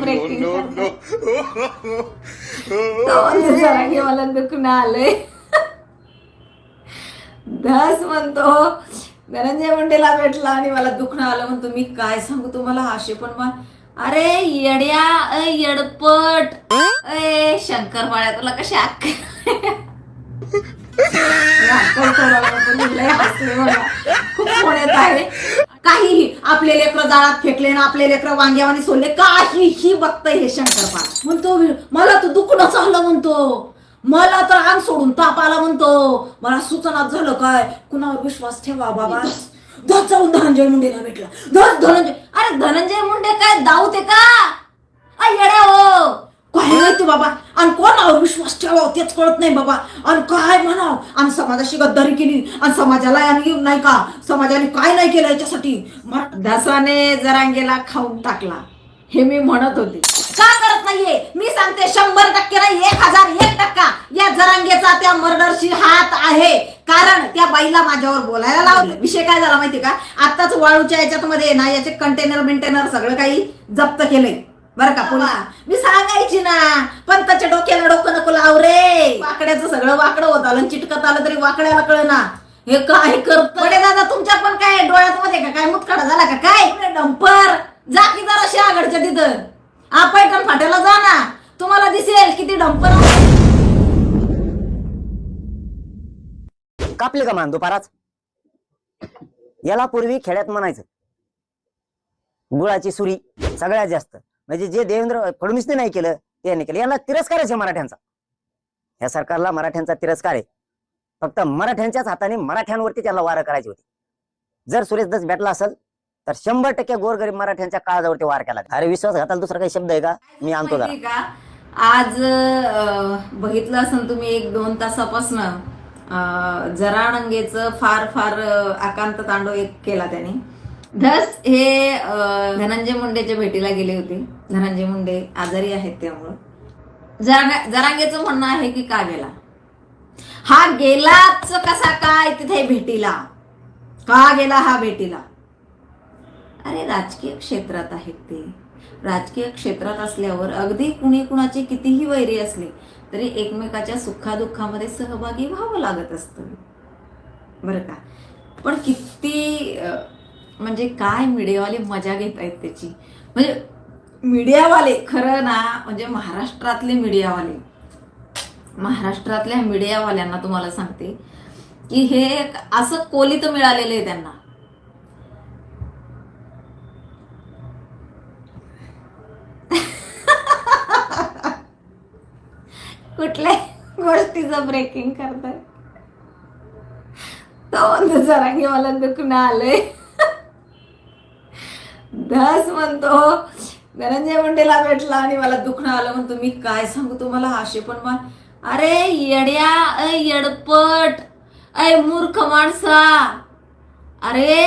Breaking मला दुखणं आलंय. धस म्हणतो धनंजय मुंडेला भेटला आणि मला दुखणं आलं म्हणतो मी काय सांगू तुम्हाला? हाशे पण मा अरे येड्या अय येडपट. अय शंकर बाळ्या तुला कशी बघा. खूप येत आहे. काहीही आपले लेकरं जाळात फेकले ना आपले लेकरं वांग्यावानी सोडले काहीही बघतंय हे शंकरपाळ म्हणतो मला तर दुखणं चाललं म्हणतो. मला तर अंग सोडून ताप आला म्हणतो. मला सुचनात झालं काय? कुणावर विश्वास ठेवा बाबा. धस जाऊन धनंजय मुंडेला भेटला. धस धनंजय अरे धनंजय मुंडे काय? दाऊ ते का? अय येड्या हो. काय नाही तू बाबा? आणि कोणावर विश्वास ठेवाव तेच कळत नाही बाबा. आणि काय म्हणाव? आणि समाजाशी गद्दारी केली. आणि समाजाला याने नाही का? समाजाने काय नाही केलं याच्यासाठी? दसाने जरांगेला खाऊन टाकला. हे मी म्हणत होते. का करत नाहीये? मी सांगते शंभर टक्के नाही एक हजार एक टक्का. या जरांगेचा त्या मर्डरशी हात आहे. कारण त्या बाईला माझ्यावर बोलायला लावलं. विषय काय झाला माहिती का? आताच वाळूच्या याच्यात मध्ये ना याचे कंटेनर बिंटेनर सगळं काही जप्त केलंय. बरं का पुन्हा. मी सांगायची ना पण त्याच्या डोक्याला डोकं नको लाव रे. वाकड्याचं सगळं वाकडं होत आलं चिटकत आलं तरी वाकड्याला कळ ना हे काय करत? दादा तुमच्या पण काय डोळ्यात मध्ये का? काय मुतखडा झाला का? काय? डंपर. जा की जरा शहागडच्या तिथं. पैठण फाट्याला जा ना. तुम्हाला दिसेल किती डंपर. कापले का मान दुपाराच याला पूर्वी खेड्यात म्हणायचं. गुळाची सुरी सगळ्यात जास्त. म्हणजे जे देवेंद्र फडणवीसने नाही केलं ते यांनी केलं. यांना तिरस्कारच आहे मराठ्यांचा. या सरकारला मराठ्यांचा तिरस्कार आहे. फक्त मराठ्यांच्याच हाताने मराठ्यांवरती त्याला वारं करायची होती. जर सुरेश दस भेटला असेल तर शंभर टक्के गोरगरीब मराठ्यांच्या काळजावरती वार केला. अरे विश्वास घाताल दुसरा काही शब्द आहे का? मी आणतो जरा. आज बघितलं असेल तुम्ही एक दोन तासापासून जराणंगेचं फार फार आकांत तांडव एक केला त्याने. धस हे धनंजय मुंडेच्या भेटीला गेले होते. धनंजय मुंडे आजारी आहेत त्यामुळं. जरा जरांगेचं म्हणणं आहे की का गेला? हा गेलाच कसा काय तिथे भेटीला? का गेला हा भेटीला? अरे राजकीय क्षेत्रात आहेत ते. राजकीय क्षेत्रात असल्यावर अगदी कुणी कुणाचे कितीही वैरी असले तरी एकमेकाच्या सुखादुःखामध्ये सहभागी व्हावं लागत असतं. बरं का? पण किती म्हणजे काय मीडियावाले मजा घेत आहेत त्याची? म्हणजे मीडियावाले खरं ना म्हणजे महाराष्ट्रातले मीडियावाले. महाराष्ट्रातल्या मीडियावाल्यांना तुम्हाला सांगते की हे असं कोलित मिळालेलं आहे त्यांना. कुठल्या गोष्टीचं ब्रेकिंग करताय? तो म्हणतो जरा की मला दुखणं आलंय. धस म्हणतो. धनंजय मुंडेला भेटला आणि मला दुखणं आलं म्हणतो. मी काय सांगू तुम्हाला? हाशे पण मा अरे येड्या अय येडपट अय मूर्ख माणसा. अरे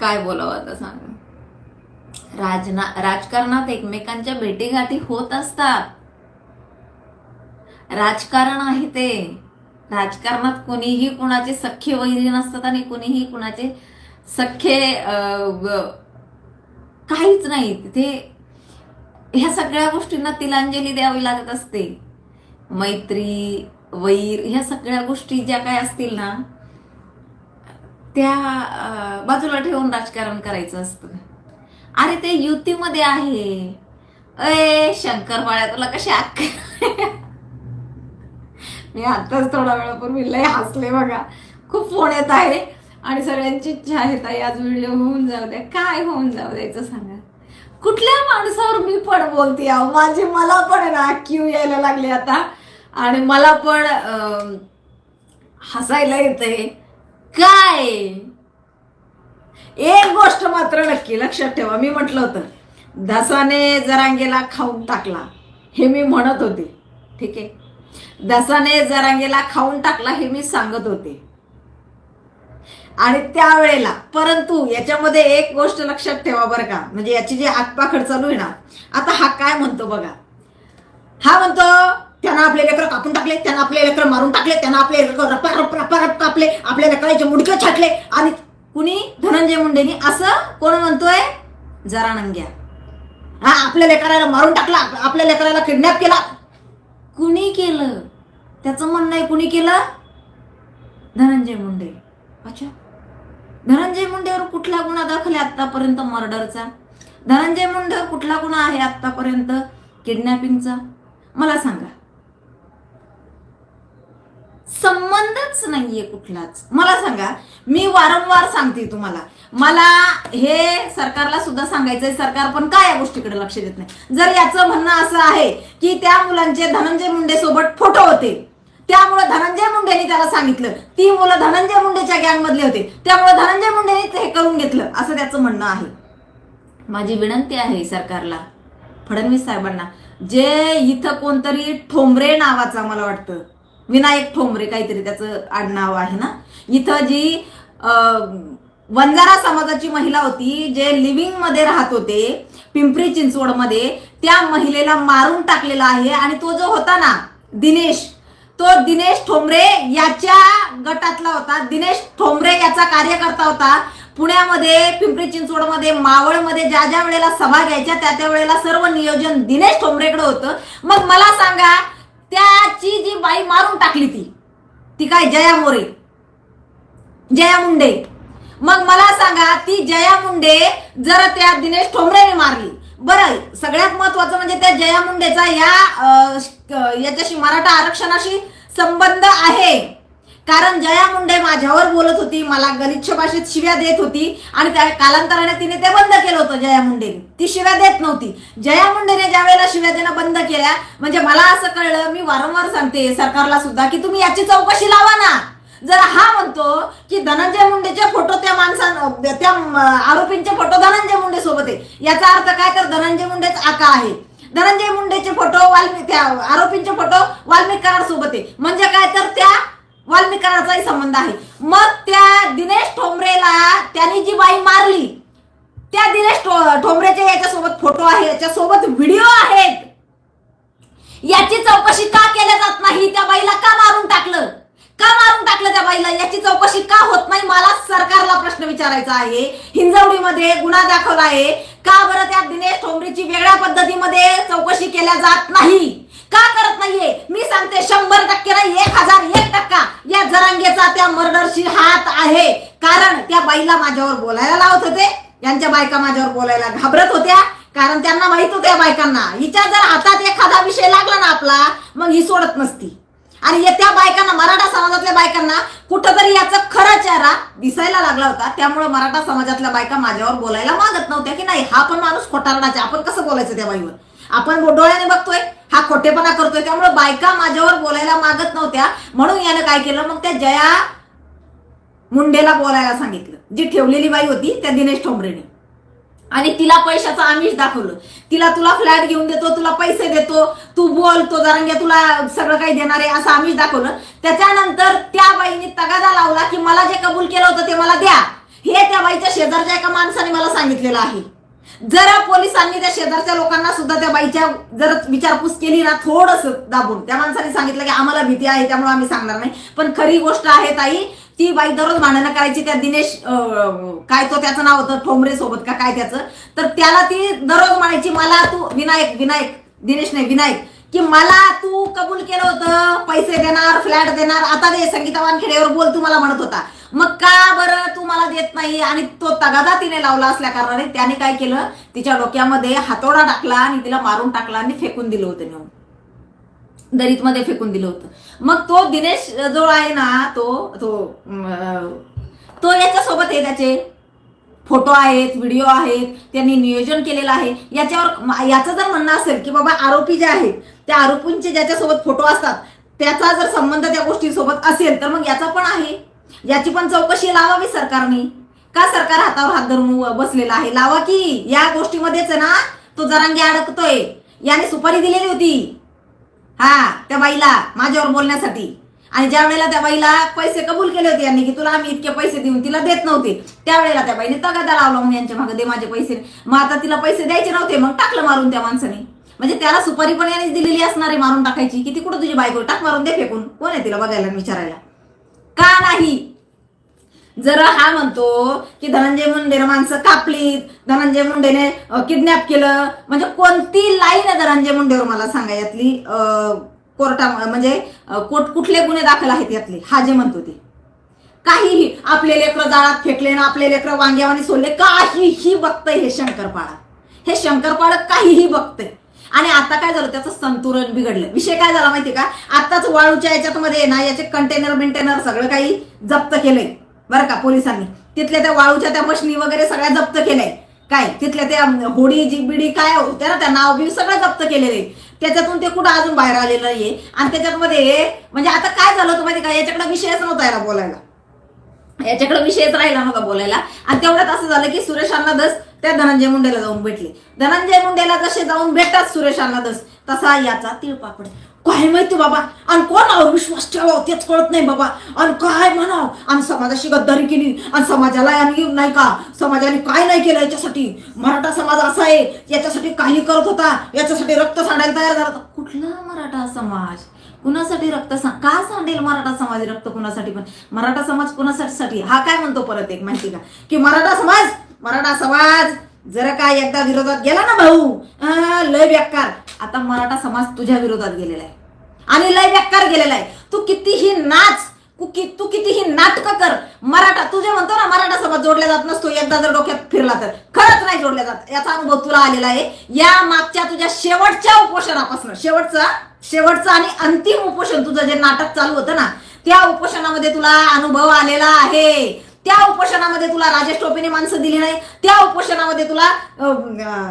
काय बोलावं आता सांग. राजना राजकारणात एकमेकांच्या भेटीगाठी होत असतात. राजकारण आहे ते. राजकारणात कोणीही कुणाचे सख्खे वैरी नसतात आणि कोणीही कुणाचे सख्खे अं, काहीच नाही. तिथे ह्या सगळ्या गोष्टींना तिलांजली द्यावी लागत असते. मैत्री वैर ह्या सगळ्या गोष्टी ज्या काय असतील ना त्या बाजूला ठेवून राजकारण करायचं असतं. अरे ते युतीमध्ये आहे. अय शंकर बाळ्या तुला कशा मी आताच थोडा वेळापूर्वी लय हसले बघा. खूप फोन येत आहे. आणि सगळ्यांची इच्छा आहे ताई आज व्हिडिओ होऊन जाऊ द्या. काय होऊन जाऊ द्यायचं सांगा. कुठल्या माणसावर मी पण बोलते अहो. माझी मला पण आहे ना क्यू यायला लागली आता. आणि मला पण हसायला येते काय? एक गोष्ट मात्र नक्की लक्षात ठेवा. मी म्हटलं होतं धसाने जरांगेला खाऊन टाकला. हे मी म्हणत होते. ठीक आहे? दसाने जरांगेला खाऊन टाकला हे मी सांगत होते. आणि त्यावेळेला परंतु याच्यामध्ये एक गोष्ट लक्षात ठेवा बरं का म्हणजे याची जी आगपाखड चालू आहे ना आता हा काय म्हणतो बघा. हा म्हणतो त्यांना आपले लेकर कापून टाकले त्यांना आपले लेकर मारून टाकले त्यांना आपले लेकर रपा रपा रप कापले आपल्या लेकराचे मुडके छाटले. आणि कुणी? धनंजय मुंडेनी. असं कोण म्हणतोय? जरा नंग्या. हा आपल्या लेकराला मारून टाकला आपल्या लेकराला किडनॅप केला. कुणी केलं? त्याचं म्हणणं आहे कुणी केलं? धनंजय मुंडे. अच्छा. धनंजय मुंडेवर कुठला गुन्हा दाखल आहे आतापर्यंत मर्डरचा? धनंजय मुंडेवर कुठला गुन्हा आहे आतापर्यंत किडनॅपिंगचा? मला सांगा. संबंधच नाहीये कुठलाच. मला सांगा मी वारंवार सांगते तुम्हाला. मला हे सरकारला सुद्धा सांगायचंय सरकार पण काय या गोष्टीकडे लक्ष देत नाही? जर याचं म्हणणं असं आहे की त्या मुलांचे धनंजय मुंडे सोबत फोटो होते त्यामुळे धनंजय मुंडेनी त्याला सांगितलं ती मुलं धनंजय मुंडेच्या गँग मधले होते त्यामुळे धनंजय मुंडेनी हे करून घेतलं असं त्याचं म्हणणं आहे. माझी विनंती आहे सरकारला फडणवीस साहेबांना जे इथं कोणतरी ठोंबरे नावाचा मला वाटतं विनायक ठोंबरे काहीतरी त्याचं आडनाव आहे ना? इथं जी वंजारा समाजाची महिला होती जे लिव्हिंगमध्ये राहत होते पिंपरी चिंचवडमध्ये त्या महिलेला मारून टाकलेला आहे आणि तो जो होता ना दिनेश तो दिनेश ठोंबरे याच्या गटातला होता. दिनेश ठोंबरे याचा कार्यकर्ता होता. पुण्यामध्ये पिंपरी चिंचवडमध्ये मावळमध्ये ज्या ज्या वेळेला सभा घ्यायच्या त्या त्या वेळेला सर्व नियोजन दिनेश ठोंबरेकडे होतं. मग मला सांगा त्याची जी बाई मारून टाकली ती ती काय जया मोरे? जया मुंडे. मग मला सांगा ती जया मुंडे जर त्या दिनेश ठोंबरेने मारली. बरं सगळ्यात महत्वाचं म्हणजे त्या जया मुंडेचा या याच्याशी मराठा आरक्षणाशी संबंध आहे. कारण जया मुंडे माझ्यावर बोलत होती मला गलिच्छ भाषेत शिव्या देत होती आणि त्या कालांतराने तिने ते बंद केलं होतं जया मुंडेने. ती शिव्या देत नव्हती. जया मुंडेने ज्या वेळेला शिव्या देणं बंद केल्या म्हणजे मला असं कळलं मी वारंवार सांगते सरकारला सुद्धा की तुम्ही याची चौकशी लावा ना. जर हा म्हणतो की धनंजय मुंडेचे फोटो त्या माणसानं त्या आरोपींचे फोटो धनंजय मुंडे सोबत आहे. याचा अर्थ काय? तर धनंजय मुंडेच आका आहे. धनंजय मुंडेचे फोटो वाल्मिक त्या आरोपींचे फोटो वाल्मिक सोबत आहे. म्हणजे काय? तर त्या वाल्मिकांचाही संबंध आहे. मग त्या दिनेश ठोंबरेला त्यांनी जी बाई मारली त्या दिनेश ठोंबरेच्या याच्यासोबत फोटो आहे याच्यासोबत व्हिडिओ आहेत. याची चौकशी का केल्या जात नाही त्या बाईला का मारून टाकलं? का मारून टाकलं त्या बाईला? याची चौकशी का होत नाही? मला सरकारला प्रश्न विचारायचा आहे. हिंजवडीमध्ये गुन्हा दाखल आहे. का बरं त्या दिनेश ठोंबरेची वेगळ्या पद्धतीमध्ये चौकशी केल्या जात नाही? का करत नाहीये? मी सांगते शंभर टक्के नाही एक हजार एक टक्का या जरांगेचा त्या मर्डरशी हात आहे. कारण त्या बाईला माझ्यावर बोलायला लावत होते. यांच्या बायका माझ्यावर बोलायला घाबरत होत्या. कारण त्यांना माहीत होत्या बायकांना. हिच्या जर हातात एखादा विषय लागला ना आपला मग ही सोडत नसती. आणि या त्या बायकांना मराठा समाजातल्या बायकांना कुठंतरी याचा खरा चेहरा दिसायला लागला होता. त्यामुळे मराठा समाजातल्या बायका माझ्यावर बोलायला मागत नव्हत्या की नाही हा पण माणूस खोटारडाचा आपण कसं बोलायचं त्या बाईवर? आपण डोळ्याने बघतोय हा खोटेपणा करतोय. त्यामुळे बायका माझ्यावर बोलायला मागत नव्हत्या. म्हणून यानं काय केलं? मग त्या जया मुंडेला बोलायला सांगितलं. जी ठेवलेली बाई होती त्या दिनेश ठोंबरेने. आणि तिला पैशाचं आमिष दाखवलं. तिला तुला फ्लॅट घेऊन देतो तुला पैसे देतो तू बोल तो तुला सगळं काही देणार आहे असं आमिष दाखवलं. त्याच्यानंतर त्या बाईने तगादा लावला की मला जे कबूल केलं होतं ते मला द्या. हे त्या बाईच्या शेजारच्या एका माणसाने मला सांगितलेलं आहे. जरा पोलिसांनी त्या शेजारच्या लोकांना सुद्धा त्या बाईच्या जर विचारपूस केली ना थोडस दाबून. त्या माणसाने सांगितलं की आम्हाला भीती आहे त्यामुळे आम्ही सांगणार नाही. पण खरी गोष्ट आहे ताई ती बाई दररोज भांडणं करायची त्या दिनेश काय तो त्याचं नाव होतं ठोंबरे सोबत का काय त्याचं. तर त्याला ती दररोज म्हणायची मला तू विनायक विनायक दिनेश नाही विनायक की मला तू कबूल केलं होतं पैसे देणार फ्लॅट देणार आता दे संगीता वानखेडेवर बोल तू मला म्हणत होता. मग का बरं तू मला देत नाही? आणि तो तगादा तिने लावला असल्या कारणाने त्याने काय केलं? तिच्या डोक्यामध्ये हातोडा टाकला आणि तिला मारून टाकला आणि फेकून दिलं होतं नेऊन. दरीतमध्ये फेकून दिलं होतं. मग तो दिनेश जो आहे ना तो तो तो याच्यासोबत आहे त्याचे. फोटो आहेत व्हिडिओ आहेत त्यांनी नियोजन केलेलं आहे. याच्यावर याचं जर म्हणणं असेल की बाबा आरोपी जे आहेत त्या आरोपींचे ज्याच्यासोबत फोटो असतात त्याचा जर संबंध त्या गोष्टीसोबत असेल तर मग याचा पण आहे. याची पण चौकशी लावावी सरकारने. का सरकार हातावर हात धरून बसलेला आहे? लावा की या गोष्टीमध्येच ना तो जरांगे अडकतोय. याने सुपारी दिलेली होती. हा त्या बाईला माझ्यावर बोलण्यासाठी. आणि ज्या वेळेला त्या बाईला पैसे कबूल केले होते यांनी की तुला आम्ही इतके पैसे देऊन तिला देत नव्हते त्यावेळेला त्या बाईने तगादा लावला मग यांच्या मागे दे माझे पैसे. मग आता तिला पैसे द्यायचे नव्हते मग टाकलं मारून त्या माणसाने. म्हणजे त्याला सुपारी पण यांनीच दिलेली असणार आहे मारून टाकायची किती कुठं तुझी बायको टाक मारून दे फेकून. कोण आहे तिला बघायला विचारायला? का नाही? जर हा म्हणतो की धनंजय मुंडेने माणसं कापलीत. धनंजय मुंडेने किडनॅप केलं. म्हणजे कोणती लाईन आहे धनंजय मुंडेवर मला सांगा यातली? कोर्टा म्हणजे कोट कुठले गुन्हे दाखल आहेत यातले? हा जे म्हणतो ते. काहीही आपले लेकरं जाळात फेकले ना आपले लेकरं वांग्यावानी सोडले काहीही बघतंय हे शंकरपाळा. हे शंकरपाळ काहीही बघतंय. आणि आता काय झालं? त्याचं संतुलन बिघडलं. विषय काय झाला माहितीये का? आताच वाळूच्या याच्यात मध्ये ना याचे कंटेनर बिंटेनर सगळं काही जप्त केलंय. बरं का पोलिसांनी. तिथल्या त्या वाळूच्या त्या मशनी वगैरे सगळ्या जप्त केल्या. काय? तिथल्या त्या होडी जी बिडी काय? होत्या ना त्या नाव बी सगळं जप्त केलेले त्याच्यातून ते कुठं अजून बाहेर आलेलं नाहीये. आणि त्याच्यामध्ये म्हणजे आता काय झालं तुम्ही माहिती का? याच्याकडे विषयच नव्हता याला बोलायला. याच्याकडे विषयच राहिला नव्हता बोलायला. आणि तेवढ्यात असं झालं की सुरेश दस त्या धनंजय मुंडेला जाऊन भेटले. धनंजय मुंडेला जसे जाऊन भेटतात सुरेश दस तसा याचा तिळपापड. काय माहिती बाबा? आणि कोणावर विश्वास ठेवाव तेच कळत नाही बाबा. आणि काय म्हणाव? आणि समाजाशी गद्दारी केली. आणि समाजाला आणि नाही का? समाजाने काय नाही केलं याच्यासाठी? मराठा समाज असा आहे याच्यासाठी काही करत होता. याच्यासाठी रक्त सांडायला तयार झाला होता. कुठला मराठा समाज? कुणासाठी रक्त सा- का सांडेल मराठा समाज रक्त कुणासाठी पण? मराठा समाज कुणासाठी? हा काय म्हणतो परत एक माहिती का? की मराठा समाज मराठा समाज जर का एकदा विरोधात गेला ना भाऊ? लय बेकार. आता मराठा समाज तुझ्या विरोधात गेलेला आहे. आणि लय बेकार गेलेला आहे. तू कितीही नाच तू कितीही नाटक कर मराठा तुझे म्हणतो ना मराठा समाज जोडला जात नसतो एकदा जर डोक्यात फिरला तर. खरंच नाही जोडला जात. याचा अनुभव तुला आलेला आहे. या मागच्या तुझ्या शेवटच्या उपोषणापासून शेवटचा शेवटचं आणि अंतिम उपोषण तुझं जे नाटक चालू होतं ना त्या उपोषणामध्ये तुला अनुभव आलेला आहे. त्या उपोषणामध्ये तुला राजेश टोपेने माणसं दिली नाही. त्या उपोषणामध्ये तुला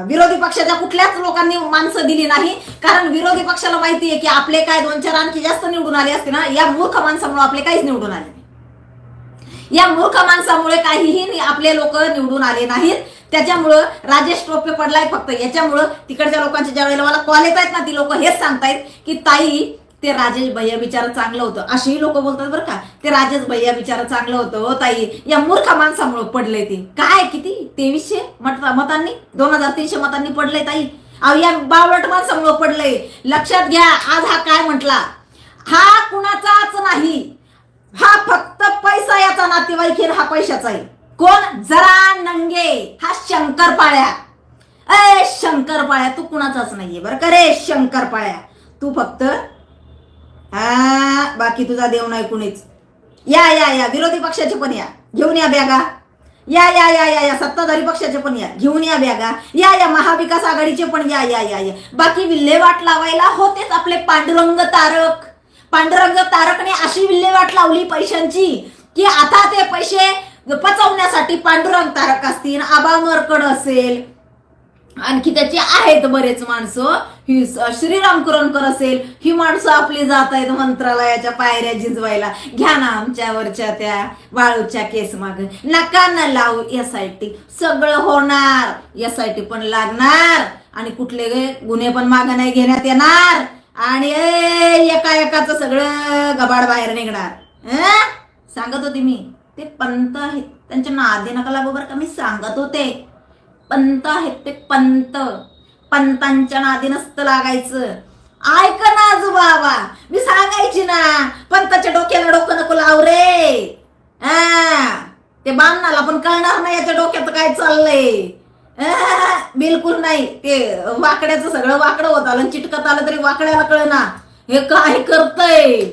विरोधी पक्षाच्या कुठल्याच लोकांनी माणसं दिली नाही. कारण विरोधी पक्षाला माहिती आहे की आपले काय दोन चार आणखी जास्त निवडून आले असते ना या मूर्ख माणसामुळे आपले काहीच निवडून आले नाही. या मूर्ख माणसामुळे काहीही आपले लोक निवडून आले नाहीत. त्याच्यामुळं राजेश टोपे पडलाय फक्त. याच्यामुळं तिकडच्या लोकांच्या ज्या वेळेला मला कॉल येत आहेत ना ती लोक हेच सांगतायत की ताई ते राजेश भैया विचार चांगलं होतं. असेही लोक बोलतात बरं का ते राजेश भैया विचार चांगलं होतं. हो ताई या मूर्ख माणसामुळे पडले ते. काय किती? तेवीसशे मत मतांनी? दोन हजार तीनशे मतांनी पडले ताई. अहो या बावट माणसामुळे पडलंय. लक्षात घ्या आज हा काय म्हटला? हा कुणाचाच नाही. हा फक्त पैसा याचा नातेवाईक हा पैशाचा आहे. कोण? जरा नंगे. हा शंकर पाळ्या अय शंकर पाळ्या तू कुणाचाच नाहीये बरं का रे शंकर पाळ्या तू फक्त हा बाकी तुझा देव नाही कुणीच. या या या विरोधी पक्षाचे पण या. घेऊन या बॅगा. या या या या या सत्ताधारी पक्षाचे पण या. घेऊन या बॅगा. या या महाविकास आघाडीचे पण या या या या. बाकी विल्हेवाट लावायला होतेच आपले पांडुरंग तारक. पांडुरंग तारकने अशी विल्हेवाट लावली पैशांची की आता ते पैसे पचवण्यासाठी पांडुरंग तारक असतील आबा मरकड असेल आणखी त्याची आहेत बरेच माणसं. ही श्रीराम कुरणकर असेल ही माणसं आपली जात आहेत मंत्रालयाच्या पायऱ्या झिजवायला घ्या ना आमच्यावरच्या त्या वाळूच्या केस माग. नका न लावू एस आय टी सगळं होणार. एस आय टी पण लागणार. आणि कुठले गुन्हे पण माग नाही घेण्यात येणार. आणि एका एकाच सगळं गबाड बाहेर निघणार. सांगत होते मी. ते पंत आहेत. त्यांच्या नादी नका लागू बरं का. मी सांगत होते. पंत आहेत ते पंत. पंतांच्या नादी नसतं लागायचं. ऐक ना आजू बाबा मी सांगायची ना पंताच्या डोक्याला डोकं नको लाव रे. आ, ते बामणाला पण कळणार नाही याच्या डोक्यात काय चाललंय. बिलकुल नाही. ते वाकड्याचं सगळं वाकडं होत आलं चिटकत आलं तरी वाकड्याला कळना. हे काय करतय?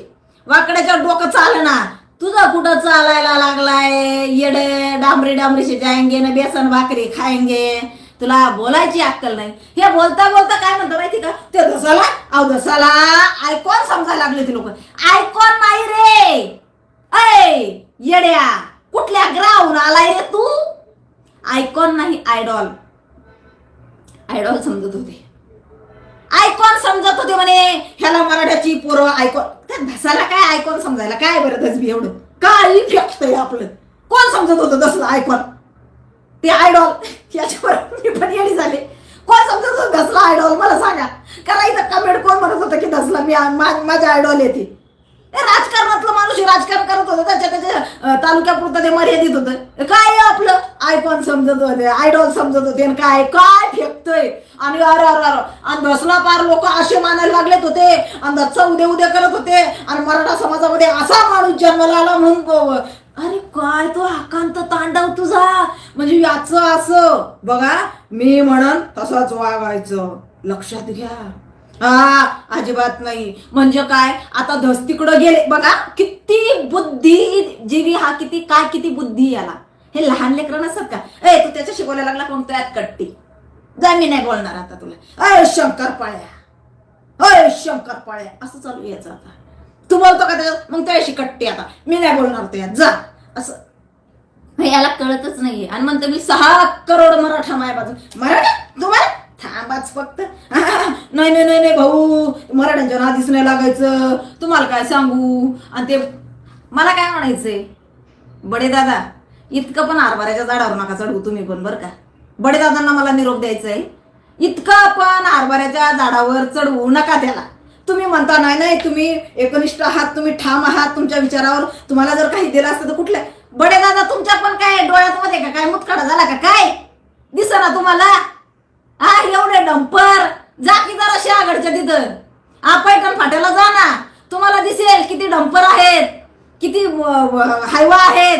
वाकड्याच्या डोकं चाल ना तुझा कुठं चालायला लागलाय? येडे डांबरी डांबरीशी जायंगे ना बेसन भाकरी खायंगे. तुला बोलायची अक्कल नाही. हे बोलता बोलता काय म्हणतो माहिती का? ते धसाला अहो धसाला. आयकॉन समजायला लागले ते लोक. आयकॉन नाही रे. अय येड्या कुठल्या ग्राहून आलाय रे तू? आयकॉन नाही आयडॉल. आयडॉल समजत होते. आयकॉन समजत होते म्हणे. ह्याला मराठ्याची पोरं आयकॉन त्या धसाला काय आयकॉन समजायला काय बरं दसबी एवढं? काय फेकतंय आपलं? कोण समजत होतं दसला आयकॉन ते आयडॉल याच्यावर मी पण येडी झाले. कोण समजत होतं दसला आयडॉल मला सांगा. कारण इथं कमेंट कोण म्हणत होतं की दसला मी माझ्या आयडॉल येते राजकारणातलं माणूस हे राजकारण करत होतं त्याच्या त्याच्या तालुक्यापुरतं ते मर्यादित होतं. काय आपलं? आयकॉन समजत होते आयडॉल समजत होते आणि काय काय फेकतोय? आणि अरे अरे अरे आणि दसला पार लोक असे मानायला लागलेत होते आणि दसचा उद्या उद्या करत होते आणि मराठा समाजामध्ये असा माणूस जन्माला आला म्हणून अरे काय तो आकांत तांडव तुझा? म्हणजे याचं असं बघा मी म्हणन तसंच वागायचं. लक्षात घ्या. हा अजिबात नाही. म्हणजे काय? आता धस तिकडं गेले. बघा किती बुद्धी जीवी हा किती काय किती बुद्धी याला. हे लहान लेकरं नसत का? ए तू त्याच्या शिकवायला लागला कोण त्यात कट्टी? जा मी नाही बोलणार आता तुला. अय शंकर पाळ्या. अय शंकर पाळ्या. असं चालू यायचं आता. तू बोलतो का त्याच्यात? मग त्याशी कट्टी आता. मी नाही बोलणार त्यात जा. असं. याला कळतच नाहीये. आणि म्हणतो मी सहा करोड मराठा माय बाजू मराठा? तुम्हाला? थांबाच फक्त. नाही नाही नाही नाही भाऊ. मराठ्यांच्या आधीच नाही लागायचं. तुम्हाला काय सांगू? आणि ते मला काय म्हणायचंय? बडे दादा इतकं पण हरभऱ्याच्या झाडावर नका चढवू तुम्ही पण बरं का? बडे दादांना मला निरोप द्यायचा आहे इतकं पण हरभऱ्याच्या झाडावर चढवू नका त्याला. तुम्ही म्हणता नाही नाही तुम्ही एकनिष्ठ आहात तुम्ही ठाम आहात तुमच्या विचारावर. तुम्हाला जर काही दिलं असतं तर कुठल्या बडे दादा तुमच्या पण काय डोळ्यात मध्ये का? काय मुतखडा झाला का? काय? दिस ना तुम्हाला? हा एवढे डंपर. जा की जरा शहागडच्या तिथं. आपण पैठण फाट्याला जा ना. तुम्हाला दिसेल किती डंपर आहेत किती हायवा आहेत.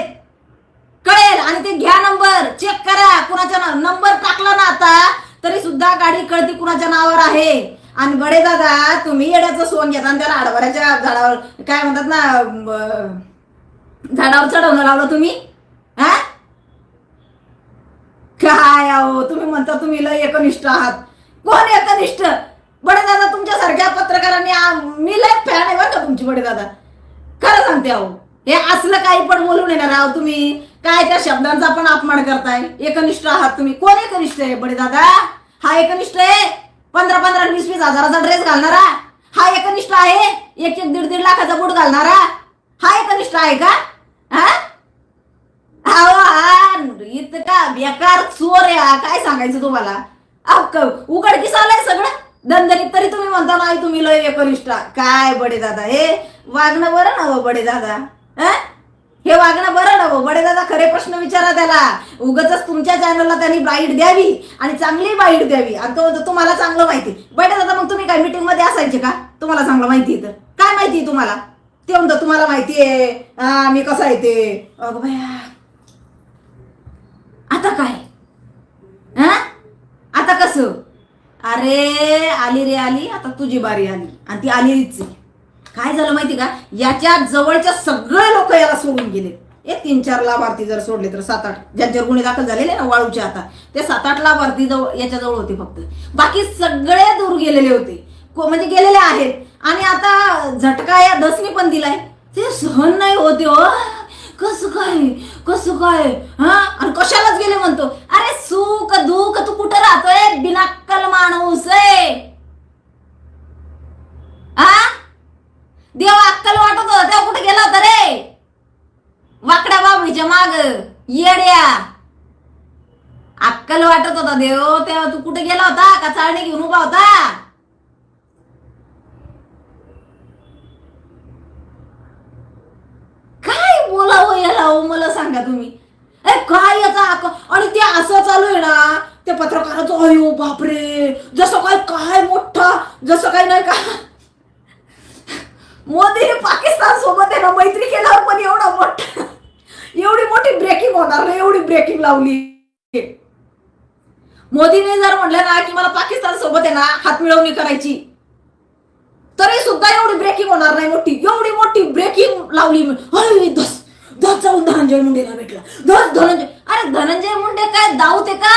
कळेल. आणि ते घ्या नंबर. चेक करा. कुणाच्या नंबर टाकला ना आता तरी सुद्धा गाडी कळती कुणाच्या नावावर आहे. आणि बडे दादा तुम्ही येड्याचं सोन घेता आणि त्याला आडवऱ्याच्या झाडावर काय म्हणतात ना झाडावर चढवणं लावलं तुम्ही हा काय अहो तुम्ही म्हणता तुम्ही लय एकनिष्ठ आहात. कोण एकनिष्ठ? बडे दादा तुमच्यासारख्या पत्रकारांनी मी लय फॅन आहे बरं का तुमची बडे दादा खरं सांगते अहो हे असलं काही पण बोलून येणार आहो तुम्ही. काय त्या शब्दांचा पण अपमान करताय? एकनिष्ठ आहात तुम्ही. कोण एकनिष्ठ आहे बडे दादा हा एकनिष्ठ आहे? पंधरा पंधरा वीस वीस हजाराचा ड्रेस घालणारा? हा एकनिष्ठ आहे? एक एक दीड दीड लाखाचा बूट घालणारा? हा एकनिष्ठ आहे का? हा? हा. इतका बेकार चोर आहे हा. काय सांगायचं तुम्हाला? अक्क उघडकीस आलंय सगळं? दंदरीत तरी तुम्ही म्हणता नाही तुम्ही लय एकनिष्ठ काय बडे दादा हे वागणं बरं ना हो बडे दादा? हे वागणं बरं ना हो बडे दादा खरे प्रश्न विचारा त्याला. उगच तुमच्या चॅनलला त्यांनी बाईट द्यावी आणि चांगली बाईट द्यावी. आणि तो तुम्हाला चांगलं माहिती बडे दादा मग तुम्ही काय मीटिंगमध्ये असायचे का? तुम्हाला चांगलं माहिती इथं तर. काय माहिती तुम्हाला? ते म्हणतो तुम्हाला माहिती आहे. हा मी कसं आहे ते? अगं भया आता काय? हा? आता कसं? अरे आली रे आली आता तुझी बारी आली. आणि ती आलीच आहे. काय झालं माहिती का? याच्या जवळच्या सगळे लोक याला सोडून गेले हे तीन चार लाभार्थी जर सोडले तर सात आठ ज्यांच्यावर गुन्हे दाखल झालेले ना वाळूच्या आता ते सात आठ लाभार्थी जवळ याच्याजवळ होते फक्त. बाकी सगळे दूर गेलेले होते. को- म्हणजे गेलेले आहेत. आणि आता झटका या दसनी पण दिलाय. ते सहन नाही होते हो. कसं काय? कसं काय? हा? आणि कशालाच गेले म्हणतो? अरे सुख दुःख तू कुठं राहतोय? बिनाक्कल माणूस आहे. हा? देव अक्कल वाटत होता. तेव्हा कुठे गेला होता रे? वाकड्या बाबळीच्या माग. येड्या. अक्कल वाटत होता देव. तेव्हा तू कुठे गेला होता? का चाळणी घेऊन उभा होता काय बोलावं याला हो मला सांगा तुम्ही. ए काय याचा आणि ते असं चालू आहे ना त्या पत्रकाराचं अयो बापरे जसं काय काय मोठा जसं काय नाही का? मोदीने पाकिस्तान सोबत आहे ना मैत्री केल्यावर पण एवढा मोठा एवढी मोठी ब्रेकिंग होणार ना एवढी ब्रेकिंग लावली. मोदीने जर म्हटलं ना की मला पाकिस्तान सोबत आहे ना हात मिळवणी करायची तरी सुद्धा एवढी ब्रेकिंग होणार नाही मोठी एवढी मोठी ब्रेकिंग लावली अरे धस धस जाऊन धनंजय मुंडेला भेटला. धस धनंजय अरे धनंजय मुंडे काय दाऊत का?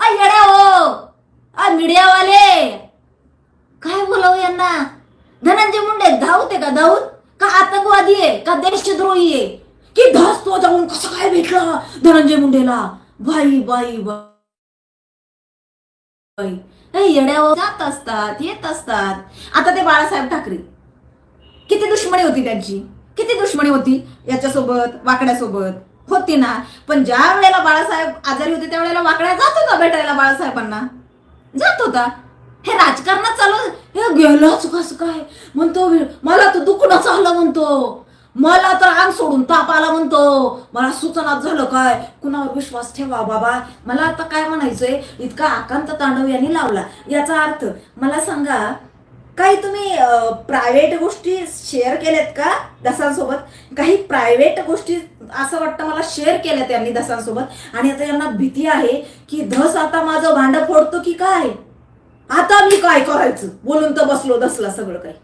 आ येड्या हो. आ मीडियावाले. काय बोलावू यांना? धनंजय मुंडे धावते का धावून का आतंकवादी आहे? का देशद्रोही आहे? की धस तो जाऊन कसं काय भेटला धनंजय मुंडेला? बाई बाई बाई. येड्यावर हो, जात असतात येत असतात. आता ते बाळासाहेब ठाकरे. किती दुश्मनी होती त्यांची? किती दुश्मनी होती याच्यासोबत वाकड्यासोबत? होती ना. पण ज्या वेळेला बाळासाहेब आजारी होते त्यावेळेला वाकड्या जात होता भेटायला बाळासाहेबांना. जात होता. हे राजकारणात चालू हे गेलंच कस काय म्हणतो मला तर दुखणं चाललं म्हणतो. मला तर अंग सोडून ताप आला म्हणतो. मला सूचनाच झालं काय? कुणावर विश्वास ठेवा बाबा. मला आता काय म्हणायचंय? इतका आकांत तांडव यांनी लावला. याचा अर्थ मला सांगा काही तुम्ही प्रायव्हेट गोष्टी शेअर केल्यात का दसांसोबत? काही प्रायव्हेट गोष्टी असं वाटतं मला शेअर केल्या त्यांनी दसांसोबत. आणि आता यांना भीती आहे की धस आता माझं भांड फोडतो की काय? आता मी काय करायचं? बोलून तर बसलो दसला सगळं काही.